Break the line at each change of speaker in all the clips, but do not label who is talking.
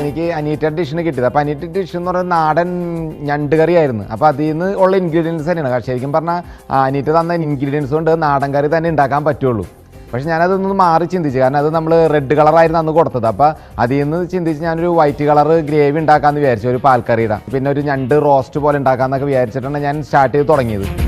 എനിക്ക് അനീറ്റ ഡിഷിന് കിട്ടിയത്. അപ്പോൾ അനീറ്റ ഡിഷ് എന്ന് പറയുന്ന നാടൻ ഞണ്ട് കറിയായിരുന്നു. അപ്പോൾ അതിൽ നിന്ന് ഉള്ള ഇൻഗ്രീഡിയൻസ് തന്നെയാണ്. ശരിക്കും പറഞ്ഞാൽ അനീറ്റ തന്ന ഇൻഗ്രീഡിയൻസ് കൊണ്ട് നാടൻ കറി തന്നെ ഉണ്ടാക്കാൻ പറ്റുള്ളൂ. പക്ഷെ ഞാനതൊന്ന് മാറി ചിന്തിച്ചു. കാരണം അത് നമ്മൾ റെഡ് കളറായിരുന്നു അന്ന് കൊടുത്തത്. അപ്പോൾ അതിൽ നിന്ന് ചിന്തിച്ച് ഞാനൊരു വൈറ്റ് കളർ ഗ്രേവി ഉണ്ടാക്കാമെന്ന് വിചാരിച്ചു. ഒരു പാൽക്കറിയുടെ. പിന്നെ ഒരു ഞണ്ട് റോസ്റ്റ് പോലെ ഉണ്ടാക്കാമെന്നൊക്കെ വിചാരിച്ചിട്ടാണ് ഞാൻ സ്റ്റാർട്ട് ചെയ്ത് തുടങ്ങിയത്.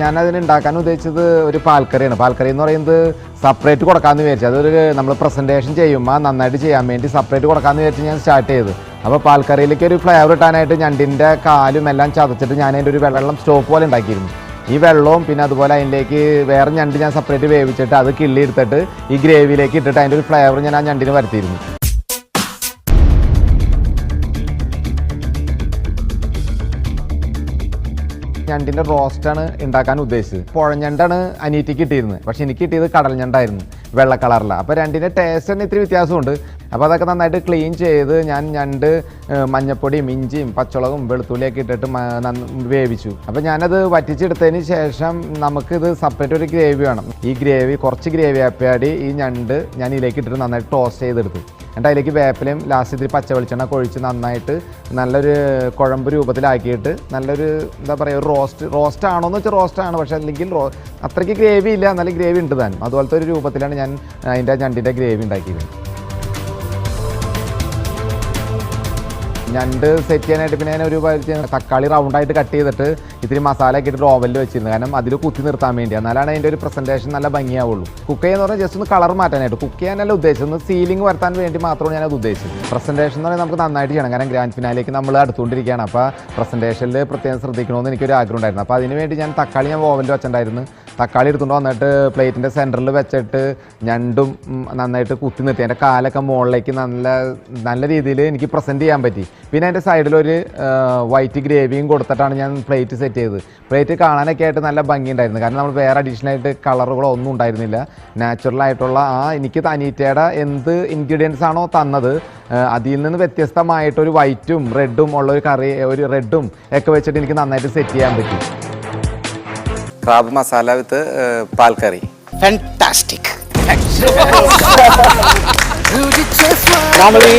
ഞാനതിന് ഉണ്ടാക്കാൻ ഉദ്ദേശിച്ചത് ഒരു പാൽക്കറിയാണ്. പാൽക്കറി എന്ന് പറയുന്നത് സെപ്പറേറ്റ് കൊടുക്കാമെന്ന് വിചാരിച്ചു. അതൊരു നമ്മൾ പ്രസന്റേഷൻ ചെയ്യുമ്പോൾ നന്നായിട്ട് ചെയ്യാൻ വേണ്ടി സെപ്പറേറ്റ് കൊടുക്കാമെന്ന് വിചാരിച്ച് ഞാൻ സ്റ്റാർട്ട് ചെയ്ത്. അപ്പോൾ പാൽക്കറിയിലേക്ക് ഒരു ഫ്ലേവർ ഇട്ടാനായിട്ട് ഞണ്ടിന്റെ കാലും എല്ലാം ചതച്ചിട്ട് ഞാൻ അതിന്റെ ഒരു വെള്ളം സ്റ്റോപ്പ് പോലെ ഉണ്ടാക്കിയിരുന്നു. ഈ വെള്ളവും പിന്നെ അതുപോലെ അതിലേക്ക് വേറെ ഞണ്ട് ഞാൻ സെപ്പറേറ്റ് വേവിച്ചിട്ട് അത് കിള്ളി എടുത്തിട്ട് ഈ ഗ്രേവിയിലേക്ക് ഇട്ടിട്ട് അതിന്റെ ഒരു ഫ്ലേവർ ഞാൻ ആ ഞണ്ടിന് വരുത്തിയിരുന്നു ഞണ്ടിന്റെ റോസ്റ്റാണ് ഉണ്ടാക്കാൻ ഉദ്ദേശിച്ചത്. പുഴഞ്ഞണ്ടാണ് അനീറ്റിക്ക് കിട്ടിയിരുന്നത്. പക്ഷെ എനിക്ക് കിട്ടിയത് കടൽ ഞണ്ടായിരുന്നു വെള്ള കളറിലാണ് അപ്പോൾ രണ്ടിന്റെ ടേസ്റ്റ് തന്നെ ഇത്തിരി വ്യത്യാസമുണ്ട്. അപ്പോൾ അതൊക്കെ നന്നായിട്ട് ക്ലീൻ ചെയ്ത് ഞാൻ ഞണ്ട് മഞ്ഞപ്പൊടിയും ഇഞ്ചിയും പച്ചമുളകും വെളുത്തുള്ളിയൊക്കെ ഇട്ടിട്ട് വേവിച്ചു. അപ്പോൾ ഞാനത് വറ്റിച്ചെടുത്തതിന് ശേഷം നമുക്കിത് സെപ്പറേറ്റ് ഒരു ഗ്രേവി വേണം. ഈ ഗ്രേവി കുറച്ച് ഗ്രേവി ആപ്പിയാടി ഈ ഞണ്ട് ഞാൻ ഇതിലേക്ക് ഇട്ടിട്ട് നന്നായിട്ട് ടോസ്റ്റ് ചെയ്തെടുത്തു. എന്നിട്ട് അതിലേക്ക് വേപ്പിലയും ലാസ്റ്റ് ഇതിൽ പച്ച വെളിച്ചെണ്ണ കൊഴിച്ച് നന്നായിട്ട് നല്ലൊരു കുഴമ്പ് രൂപത്തിലാക്കിയിട്ട് നല്ലൊരു എന്താ പറയുക ഒരു റോസ്റ്റ് റോസ്റ്റ് ആണോ എന്ന് വെച്ചാൽ റോസ്റ്റ് ആണ്. പക്ഷേ അല്ലെങ്കിൽ റോ അത്രയ്ക്ക് ഗ്രേവി ഇല്ല എന്നാലും ഗ്രേവി ഉണ്ട് താനും. അതുപോലത്തെ ഒരു രൂപത്തിലാണ് ഞാൻ അതിന്റെ ഞണ്ടിന്റെ ഗ്രേവി ഉണ്ടാക്കിയത്. ഞണ്ട് സെറ്റ് ചെയ്യാനായിട്ട് പിന്നെ ഞാൻ ഒരു തക്കാളി റൗണ്ടായിട്ട് കട്ട് ചെയ്തിട്ട് ഇത്തിരി മസാല ഒക്കെ ഇട്ടിട്ട് വെച്ചിരുന്നു. കാരണം അതിൽ കുത്തി നിർത്താൻ വേണ്ടി. എന്നാലാണ് അതിന്റെ ഒരു പ്രസന്റേഷൻ നല്ല ഭംഗിയാവുള്ളൂ. കുക്ക് ചെയ്യുന്ന പറഞ്ഞാൽ ജസ്റ്റ് ഒന്ന് കളർ മാറ്റാനായിട്ട്. കുക്ക് ചെയ്യാനല്ല ഉദ്ദേശിച്ചത്. സീലിംഗ് വരുത്താൻ വേണ്ടി മാത്രമാണ് ഞാനത് ഉദ്ദേശിച്ചത്. പ്രസന്റേഷൻ എന്ന് പറയുന്നത് നമുക്ക് നന്നായിട്ട് ചെയ്യണം. കാരണം ഗ്രാൻഡ് ഫിനാലേക്ക് നമ്മൾ അടുത്തുകൊണ്ടിരിക്കുകയാണ്. അപ്പോൾ പ്രസന്റേഷനിൽ പ്രത്യേകം ശ്രദ്ധിക്കണമെന്ന് എനിക്കൊരു ആഗ്രഹം ഉണ്ടായിരുന്നു. അപ്പോൾ അതിനുവേണ്ടി ഞാൻ തക്കാളി ഞാൻ ഓവനിൽ വെച്ചിട്ടുണ്ടായിരുന്നു. തക്കാളി എടുത്തുകൊണ്ട് വന്നിട്ട് പ്ലേറ്റിന്റെ സെന്ററിൽ വെച്ചിട്ട് ഞണ്ടും നന്നായിട്ട് കുത്തി നിർത്തി. എന്റെ കാലൊക്കെ മുകളിലേക്ക് നല്ല നല്ല രീതിയിൽ എനിക്ക് പ്രസന്റ് ചെയ്യാൻ പറ്റി. പിന്നെ അതിന്റെ സൈഡിലൊരു വൈറ്റ് ഗ്രേവിയും കൊടുത്തിട്ടാണ് ഞാൻ പ്ലേറ്റ് സെറ്റ് ചെയ്തത്. പ്ലേറ്റ് കാണാനൊക്കെ ആയിട്ട് നല്ല ഭംഗി ഉണ്ടായിരുന്നു. കാരണം നമ്മൾ വേറെ അഡീഷണൽ ആയിട്ട് കളറുകളോ ഒന്നും ഉണ്ടായിരുന്നില്ല. നാച്ചുറലായിട്ടുള്ള ആ എനിക്ക് തനീറ്റയുടെ എന്ത് ഇൻഗ്രീഡിയൻസ് ആണോ തന്നത് അതിൽ നിന്ന് വ്യത്യസ്തമായിട്ടൊരു വൈറ്റും റെഡും ഉള്ള ഒരു കറി ഒരു റെഡും ഒക്കെ വെച്ചിട്ട് എനിക്ക് നന്നായിട്ട് സെറ്റ് ചെയ്യാൻ പറ്റി.
Crab masala with പാൽക്കറി
fantastic
Normally,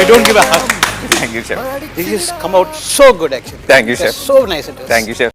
I don't give a hug.
Thank you chef
This has come out so good actually.
Thank you, chef.
So nice it is.
Thank you, chef